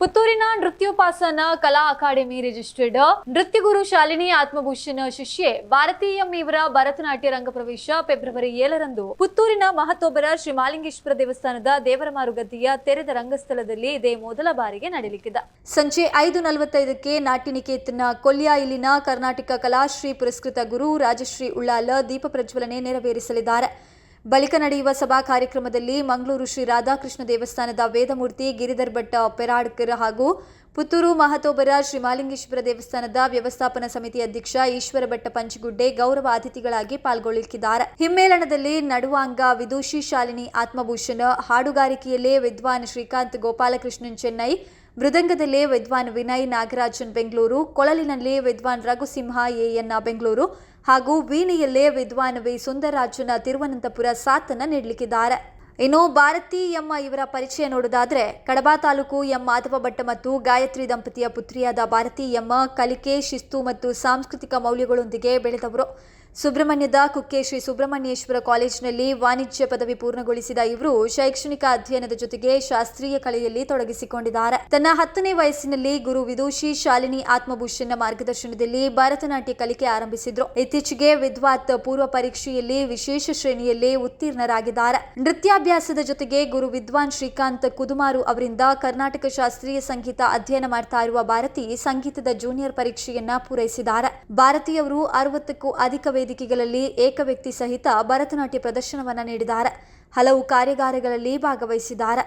ಪುತ್ತೂರಿನ Nrityopasana Kala academy registered ನೃತ್ಯಗುರು ಶಾಲಿನಿ ಆತ್ಮಭೂಷಣ ಶಿಷ್ಯೆ ಭಾರತೀಯ ಇವರ ಭರತನಾಟ್ಯ ರಂಗ ಪ್ರವೇಶ ಫೆಬ್ರವರಿ ಏಳರಂದು. ಪುತ್ತೂರಿನ ಮಹತೋಬರ ಶ್ರೀ ಮಾಲಿಂಗೇಶ್ವರ ದೇವಸ್ಥಾನದ ದೇವರ ಮಾರುಗದ್ದೆಯ ತೆರೆದ ರಂಗಸ್ಥಳದಲ್ಲಿ ಇದೇ ಮೊದಲ ಬಾರಿಗೆ ನಡೆಯಲಿಕ್ಕಿದೆ. ಸಂಜೆ ಐದು ನಲವತ್ತೈದಕ್ಕೆ ನಾಟ್ಯನಿಕೇತನ ಕೊಲ್ಯ ಇಲ್ಲಿನ ಕರ್ನಾಟಕ ಕಲಾಶ್ರೀ ಪುರಸ್ಕೃತ ಗುರು ರಾಜಶ್ರೀ ಉಳ್ಳಾಲ ದೀಪ ಪ್ರಜ್ವಲನೆ ನೆರವೇರಿಸಲಿದ್ದಾರೆ. ಬಳಿಕ ನಡೆಯುವ ಸಭಾ ಕಾರ್ಯಕ್ರಮದಲ್ಲಿ ಮಂಗಳೂರು ಶ್ರೀ ರಾಧಾಕೃಷ್ಣ ದೇವಸ್ಥಾನದ ವೇದಮೂರ್ತಿ ಗಿರಿಧರ್ ಭಟ್ಟ ಪೆರಾಡ್ಕರ್ ಹಾಗೂ ಪುತ್ತೂರು ಮಹತೋಬರ ಶ್ರೀ ಮಾಲಿಂಗೇಶ್ವರ ದೇವಸ್ಥಾನದ ವ್ಯವಸ್ಥಾಪನಾ ಸಮಿತಿ ಅಧ್ಯಕ್ಷ ಈಶ್ವರ ಭಟ್ಟ ಪಂಚಗುಡ್ಡೆ ಗೌರವ ಅತಿಥಿಗಳಾಗಿ ಪಾಲ್ಗೊಳ್ಳಲಿದ್ದಾರೆ ಹಿಮ್ಮೇಳನದಲ್ಲಿ ನಡುವಾಂಗ ವಿದೂಷಿ ಶಾಲಿನಿ ಆತ್ಮಭೂಷಣ, ಹಾಡುಗಾರಿಕೆಯಲ್ಲೇ ವಿದ್ವಾನ್ ಶ್ರೀಕಾಂತ್ ಗೋಪಾಲಕೃಷ್ಣನ್ ಚೆನ್ನೈ ಮೃದಂಗದಲ್ಲಿ ವಿದ್ವಾನ್ ವಿನಯ್ ನಾಗರಾಜನ್ ಬೆಂಗಳೂರು, ಕೊಳಲಿನಲ್ಲಿ ವಿದ್ವಾನ್ ರಘುಸಿಂಹ ಎಎನ್ ಬೆಂಗಳೂರು ಹಾಗೂ ವೀಣೆಯಲ್ಲೇ ವಿದ್ವಾನ್ ವಿ ಸುಂದರಾಜನ ತಿರುವನಂತಪುರ ಸಾಥನ್ನು ನೀಡಲಿಕ್ಕಿದ್ದಾರೆ. ಇನ್ನು ಭಾರತಿ ಎಮ್ಮ ಇವರ ಪರಿಚಯ ನೋಡೋದಾದ್ರೆ, ಕಡಬ ತಾಲೂಕು ಎಂ ಮಾಧವ ಭಟ್ಟ ಮತ್ತು ಗಾಯತ್ರಿ ದಂಪತಿಯ ಪುತ್ರಿಯಾದ ಭಾರತಿ ಎಮ್ಮ ಕಲಿಕೆ, ಶಿಸ್ತು ಮತ್ತು ಸಾಂಸ್ಕೃತಿಕ ಮೌಲ್ಯಗಳೊಂದಿಗೆ ಬೆಳೆದವರು. ಸುಬ್ರಹ್ಮಣ್ಯದ ಕುಕ್ಕೆ ಶ್ರೀ ಸುಬ್ರಹ್ಮಣ್ಯೇಶ್ವರ ಕಾಲೇಜಿನಲ್ಲಿ ವಾಣಿಜ್ಯ ಪದವಿ ಪೂರ್ಣಗೊಳಿಸಿದ ಇವರು ಶೈಕ್ಷಣಿಕ ಅಧ್ಯಯನದ ಜೊತೆಗೆ ಶಾಸ್ತ್ರೀಯ ಕಲೆಯಲ್ಲಿ ತೊಡಗಿಸಿಕೊಂಡಿದ್ದಾರೆ. ತನ್ನ ಹತ್ತನೇ ವಯಸ್ಸಿನಲ್ಲಿ ಗುರು ವಿದೂಷಿ ಶಾಲಿನಿ ಆತ್ಮಭೂಷಣ ಮಾರ್ಗದರ್ಶನದಲ್ಲಿ ಭರತನಾಟ್ಯ ಕಲಿಕೆ ಆರಂಭಿಸಿದ್ರು. ಇತ್ತೀಚೆಗೆ ವಿದ್ವಾತ್ ಪೂರ್ವ ಪರೀಕ್ಷೆಯಲ್ಲಿ ವಿಶೇಷ ಶ್ರೇಣಿಯಲ್ಲಿ ಉತ್ತೀರ್ಣರಾಗಿದ್ದಾರೆ. ನೃತ್ಯಾಭ್ಯಾಸದ ಜೊತೆಗೆ ಗುರು ವಿದ್ವಾನ್ ಶ್ರೀಕಾಂತ್ ಕುದುಮಾರು ಅವರಿಂದ ಕರ್ನಾಟಕ ಶಾಸ್ತ್ರೀಯ ಸಂಗೀತ ಅಧ್ಯಯನ ಮಾಡ್ತಾ ಇರುವ ಭಾರತಿ ಸಂಗೀತದ ಜೂನಿಯರ್ ಪರೀಕ್ಷೆಯನ್ನ ಪೂರೈಸಿದ್ದಾರೆ. ಭಾರತೀಯವರು ಅರವತ್ತಕ್ಕೂ ಅಧಿಕ ವೇದಿಕೆಗಳಲ್ಲಿ ಏಕವ್ಯಕ್ತಿ ಸಹಿತ ಭರತನಾಟ್ಯ ಪ್ರದರ್ಶನವನ್ನು ನೀಡಿದ್ದಾರೆ. ಹಲವು ಕಾರ್ಯಾಗಾರಗಳಲ್ಲಿ ಭಾಗವಹಿಸಿದ್ದಾರೆ.